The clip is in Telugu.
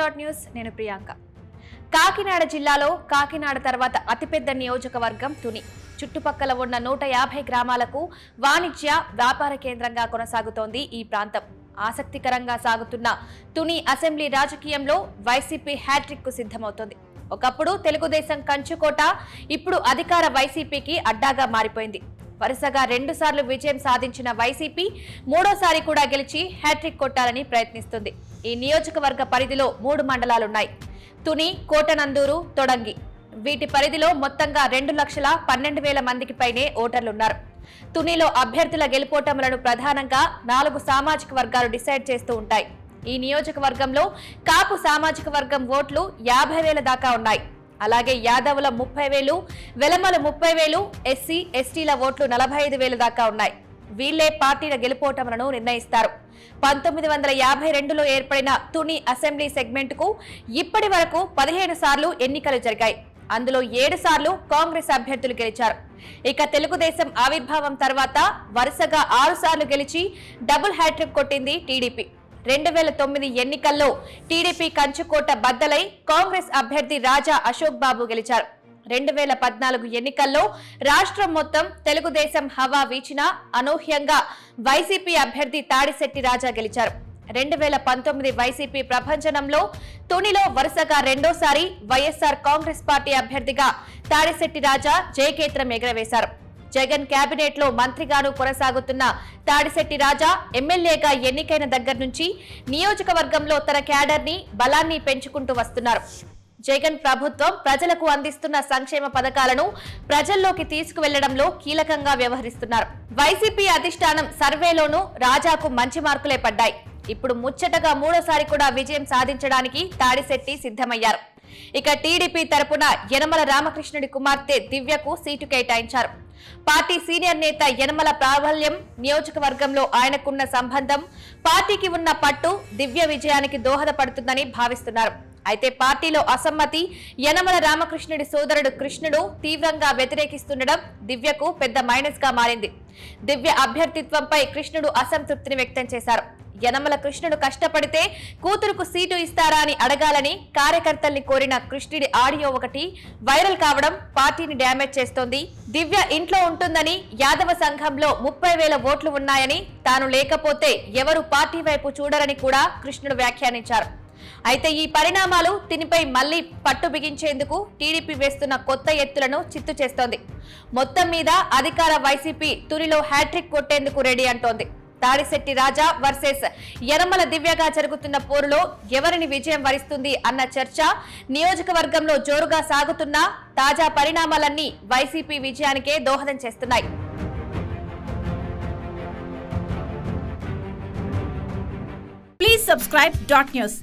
డాట్ న్యూస్ నేను ప్రియాంక. కాకినాడ జిల్లాలో కాకినాడ తర్వాత అతిపెద్ద నియోజకవర్గం తుని. చుట్టుపక్కల ఉన్న నూట యాభై గ్రామాలకు వాణిజ్య వ్యాపార కేంద్రంగా కొనసాగుతోంది ఈ ప్రాంతం. ఆసక్తికరంగా సాగుతున్న తుని అసెంబ్లీ రాజకీయంలో వైసీపీ హ్యాట్రిక్కు సిద్ధమవుతోంది. ఒకప్పుడు తెలుగుదేశం కంచుకోట ఇప్పుడు అధికార వైసీపీకి అడ్డాగా మారిపోయింది. వరుసగా రెండు సార్లు విజయం సాధించిన వైసీపీ మూడోసారి కూడా గెలిచి హ్యాట్రిక్ కొట్టాలని ప్రయత్నిస్తుంది. ఈ నియోజకవర్గ పరిధిలో మూడు మండలాలున్నాయి. తుని కోటనందూరు తొడంగి. వీటి పరిధిలో మొత్తంగా రెండు లక్షల పన్నెండు వేల మందికి పైనే ఓటర్లున్నారు. తునిలో అభ్యర్థుల గెలుపోటములను ప్రధానంగా నాలుగు సామాజిక వర్గాలు డిసైడ్ చేస్తూ ఉంటాయి. ఈ నియోజకవర్గంలో కాపు సామాజిక వర్గం ఓట్లు యాభై వేల దాకా ఉన్నాయి. అలాగే యాదవుల ముప్పై వేలు వెలమల ముప్పై వేలు ఎస్సీ ఎస్టీల ఓట్లు నలభై ఐదు వేల దాకా ఉన్నాయి. వీళ్ళే పార్టీల గెలుపోటములను నిర్ణయిస్తారు. పంతొమ్మిది వందల యాభై రెండులో ఏర్పడిన తుని అసెంబ్లీ సెగ్మెంట్కు ఇప్పటి వరకు పదిహేను సార్లు ఎన్నికలు జరిగాయి. అందులో ఏడు సార్లు కాంగ్రెస్ అభ్యర్థులు గెలిచారు. ఇక తెలుగుదేశం ఆవిర్భావం తర్వాత వరుసగా ఆరు సార్లు గెలిచి డబుల్ హ్యాట్రిక్ కొట్టింది టీడీపీ. రెండు వేల తొమ్మిది ఎన్నికల్లో టీడీపీ కంచుకోట బద్దలై కాంగ్రెస్ అభ్యర్థి రాజా అశోక్ బాబు గెలిచారు. రెండు వేల పద్నాలుగు ఎన్నికల్లో రాష్ట్రం మొత్తం తెలుగుదేశం హవా వీచిన అనూహ్యంగా వైసీపీ అభ్యర్థి తాడిశెట్టి రాజా గెలిచారు. రెండు వేల పంతొమ్మిది వైసీపీ ప్రభంజనంలో తునిలో వరుసగా రెండోసారి వైఎస్ఆర్ కాంగ్రెస్ పార్టీ అభ్యర్థిగా తాడిశెట్టి రాజా జయకేత్రం ఎగరవేశారు. జగన్ కేబినెట్లో మంత్రిగాను కొనసాగుతున్న తాడిశెట్టి రాజా ఎమ్మెల్యేగా ఎన్నికైన దగ్గర నుంచి నియోజకవర్గంలో తన క్యాడర్ని బలాన్ని పెంచుకుంటూ వస్తున్నారు. జగన్ ప్రభుత్వం ప్రజలకు అందిస్తున్న సంక్షేమ పథకాలను ప్రజల్లోకి తీసుకువెళ్ళడంలో కీలకంగా వ్యవహరిస్తున్నారు. వైసీపీ అధిష్టానం సర్వేలోనూ రాజాకు మంచి మార్కులే పడ్డాయి. ఇప్పుడు ముచ్చటగా మూడోసారి కూడా విజయం సాధించడానికి తాడిశెట్టి సిద్ధమయ్యారు. ఇక టీడీపీ తరపున యనమల రామకృష్ణుడి కుమార్తె దివ్యకు సీటు కేటాయించారు. పార్టీ సీనియర్ నేత యనమల ప్రాబల్యం నియోజకవర్గంలో ఆయనకున్న సంబంధం పార్టీకి ఉన్న పట్టు దివ్య విజయానికి దోహదపడుతుందని భావిస్తున్నారు. అయితే పార్టీలో అసమ్మతి యనమల రామకృష్ణుడి సోదరుడు కృష్ణుడు తీవ్రంగా వ్యతిరేకిస్తుండడం దివ్యకు పెద్ద మైనస్గా మారింది. దివ్య అభ్యర్థిత్వంపై కృష్ణుడు అసంతృప్తిని వ్యక్తం చేశారు. యనమల కృష్ణుడు కష్టపడితే కూతురుకు సీటు ఇస్తారా అని అడగాలని కార్యకర్తల్ని కోరిన కృష్ణుడి ఆడియో ఒకటి వైరల్ కావడం పార్టీని డ్యామేజ్ చేస్తోంది. దివ్య ఇంట్లో ఉంటుందని యాదవ సంఘంలో ముప్పై వేల ఓట్లు ఉన్నాయని తాను లేకపోతే ఎవరు పార్టీ వైపు చూడరని కూడా కృష్ణుడు వ్యాఖ్యానించారు. అయితే ఈ పరిణామాలు తినిపై మళ్ళీ పట్టు బిగించేందుకు టీడీపీ వేస్తున్న కొత్త ఎత్తులను చిత్తు చేస్తోంది. మొత్తం మీద అధికార వైసీపీ తురిలో హ్యాట్రిక్ కొట్టేందుకు రెడీ అంటోంది. తాడిశెట్టి రాజా వర్సెస్ యనమల దివ్యగా జరుగుతున్న పోరులో ఎవరిని విజయం వరిస్తుంది అన్న చర్చ నియోజకవర్గంలో జోరుగా సాగుతున్న తాజా పరిణామాలన్నీ వైసీపీ విజయానికే దోహదం చేస్తున్నాయి. Please subscribe dot news